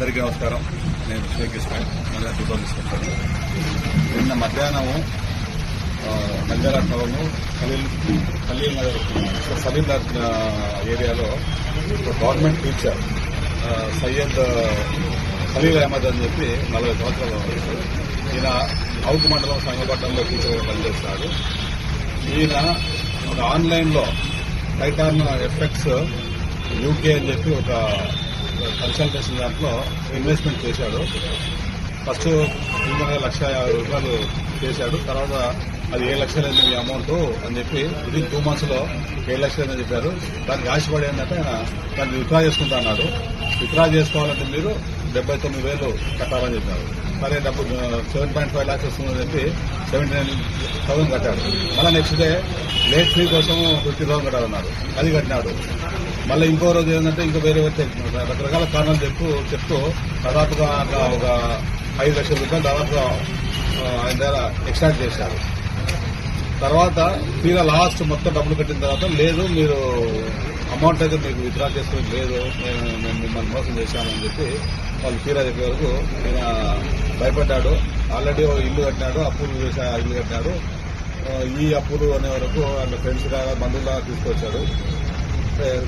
అందరికీ నమస్కారం. నేను షేక్ మళ్ళీ నిన్న మధ్యాహ్నము ఆ, ఖలీల్ ఖలీల్ నగర్ సలీం నగర్ ఏరియాలో ఒక గవర్నమెంట్ టీచర్ సయ్యద్ ఖలీల్ అహ్మద్ అని చెప్పి నలభై సంవత్సరాలు ఈయన అవుట్ మండలం సంగపట్నంలో టీచర్గా పనిచేస్తాడు. ఈయన ఒక ఆన్లైన్లో టైటాన్ ఎఫెక్ట్స్ యూకే అని చెప్పి ఒక కన్సల్టేషన్ దాంట్లో ఇన్వెస్ట్మెంట్ చేశాడు. ఫస్ట్ ఇంకొక లక్ష యాభై రూపాయలు చేశాడు. తర్వాత అది ఏ లక్షలైంది మీ అమౌంట్ అని చెప్పి విదిన్ టూ మంత్స్లో ఏడు లక్షలు చెప్పారు. దానికి ఆశపడి ఏంటంటే ఆయన దాన్ని విత్డ్రా చేసుకుంటా అన్నాడు. విత్డ్రా చేసుకోవాలంటే మీరు డెబ్బై తొమ్మిది వేలు కట్టాలని చెప్పారు. సరే డబ్బు సెవెన్ పాయింట్ ఫైవ్ లాక్స్ వస్తుందని చెప్పి సెవెంటీ నైన్ థౌసండ్ కట్టాడు మళ్ళీ నెక్స్ట్ డే లేట్ ఫీ కోసం ఫిఫ్టీ థౌసండ్ కట్టాలన్నారు. అది కట్టినాడు మళ్ళీ ఇంకో రోజు ఏంటంటే ఇంకా వేరే వేరే రకరకాల కారణాలు చెప్తూ చెప్తూ దాదాపుగా ఒక ఒక ఐదు లక్షల రూపాయలు దాదాపుగా ఆయన దగ్గర ఎక్స్ట్రాక్ట్ చేశారు. తర్వాత తీరా లాస్ట్ మొత్తం డబ్బులు కట్టిన తర్వాత లేదు మీరు అమౌంట్ అయితే మీకు విత్డ్రా చేసుకుని లేదు. నేను మేము మిమ్మల్ని మోసం చేశానని చెప్పి వాళ్ళు తీరా చెప్పే వరకు ఈయన భయపడ్డాడు. ఆల్రెడీ ఇల్లు కట్టినాడు అప్పులు చేసి ఆ ఇల్లు కట్టినాడు. ఈ అప్పులు అనే వరకు వాళ్ళ ఫ్రెండ్స్ లాగా బంధువులాగా తీసుకొచ్చాడు.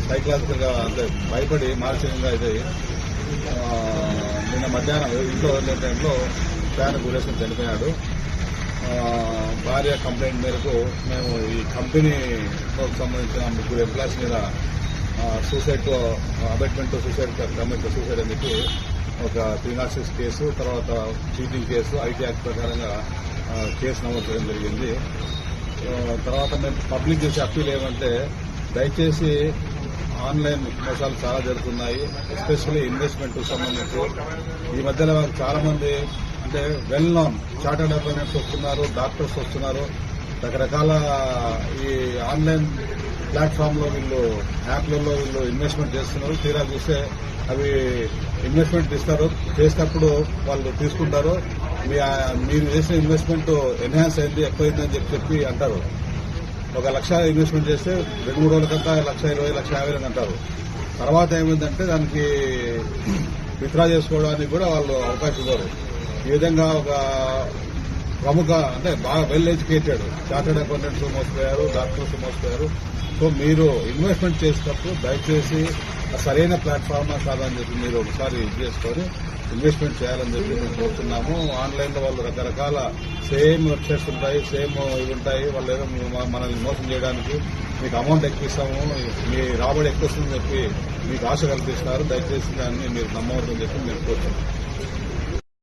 సైకలాజికల్గా అంటే భయపడి మానసికంగా ఇది నిన్న మధ్యాహ్నం ఇంట్లో వెళ్ళే టైంలో ఫ్యాన్ గురేసుకుని చనిపోయాడు. భార్య కంప్లైంట్ మేరకు మేము ఈ కంపెనీకి సంబంధించిన ముగ్గురు ఎంప్లాయీస్ మీద suicide abetment suicide commit suicide అని చెప్పి ఒక త్రీ నాట్ సిక్స్ కేసు తర్వాత చీటింగ్ కేసు ఐటీ యాక్ట్ ప్రకారంగా కేసు నమోదు చేయడం జరిగింది. తర్వాత మేము పబ్లిక్ చేసే అప్పీల్ ఏమంటే దయచేసి ఆన్లైన్ మోసాలు చాలా జరుగుతున్నాయి ఎస్పెషల్లీ ఇన్వెస్ట్మెంట్ సంబంధించి. ఈ మధ్యలో చాలా మంది అంటే వెల్ నోన్ చార్టర్డ్ అకౌంటెంట్స్ వస్తున్నారు డాక్టర్స్ వస్తున్నారు. రకరకాల ఈ ఆన్లైన్ ప్లాట్ఫామ్లో వీళ్ళు యాప్లలో వీళ్ళు ఇన్వెస్ట్మెంట్ చేస్తున్నారు. తీరా చూస్తే అవి ఇన్వెస్ట్మెంట్ ఇస్తారు. చేసినప్పుడు వాళ్ళు తీసుకుంటారు. మీ మీరు చేసిన ఇన్వెస్ట్మెంట్ ఎన్హాన్స్ అయింది ఎక్కువైందని చెప్పి చెప్పి అంటారు. ఒక లక్ష ఇన్వెస్ట్మెంట్ చేస్తే రెండు మూడు రోజులకంతా లక్ష ఇరవై లక్ష యాభై అని అంటారు. తర్వాత ఏమైందంటే దానికి విత్డ్రా చేసుకోవడానికి కూడా వాళ్ళు అవకాశం ఇవ్వరు. ఈ విధంగా ఒక ప్రముఖ అంటే బాగా వెల్ ఎడ్యుకేటెడ్ చార్టెడ్ అకౌంటెంట్స్ మోసిపోయారు డాక్టర్స్ మోసిపోయారు. సో మీరు ఇన్వెస్ట్మెంట్ చేసేటప్పుడు దయచేసి సరైన ప్లాట్ఫామ్ కాదని చెప్పి మీరు ఒకసారి ఇది చేసుకొని ఇన్వెస్ట్మెంట్ చేయాలని చెప్పి మేము కోరుతున్నాము ఆన్లైన్లో వాళ్ళు రకరకాల సేమ్ వెబ్సైట్స్ ఉంటాయి సేమ్ ఇవి ఉంటాయి. వాళ్ళు ఏదో మనల్ని మోసం చేయడానికి మీకు అమౌంట్ ఎక్కువ ఇస్తాము. మీ రాబడి ఎక్కువ వస్తుందని చెప్పి మీకు ఆశ కల్పిస్తారు దయచేసి దాన్ని మీరు నమ్మవద్దని చెప్పి మేము కోరుతున్నాం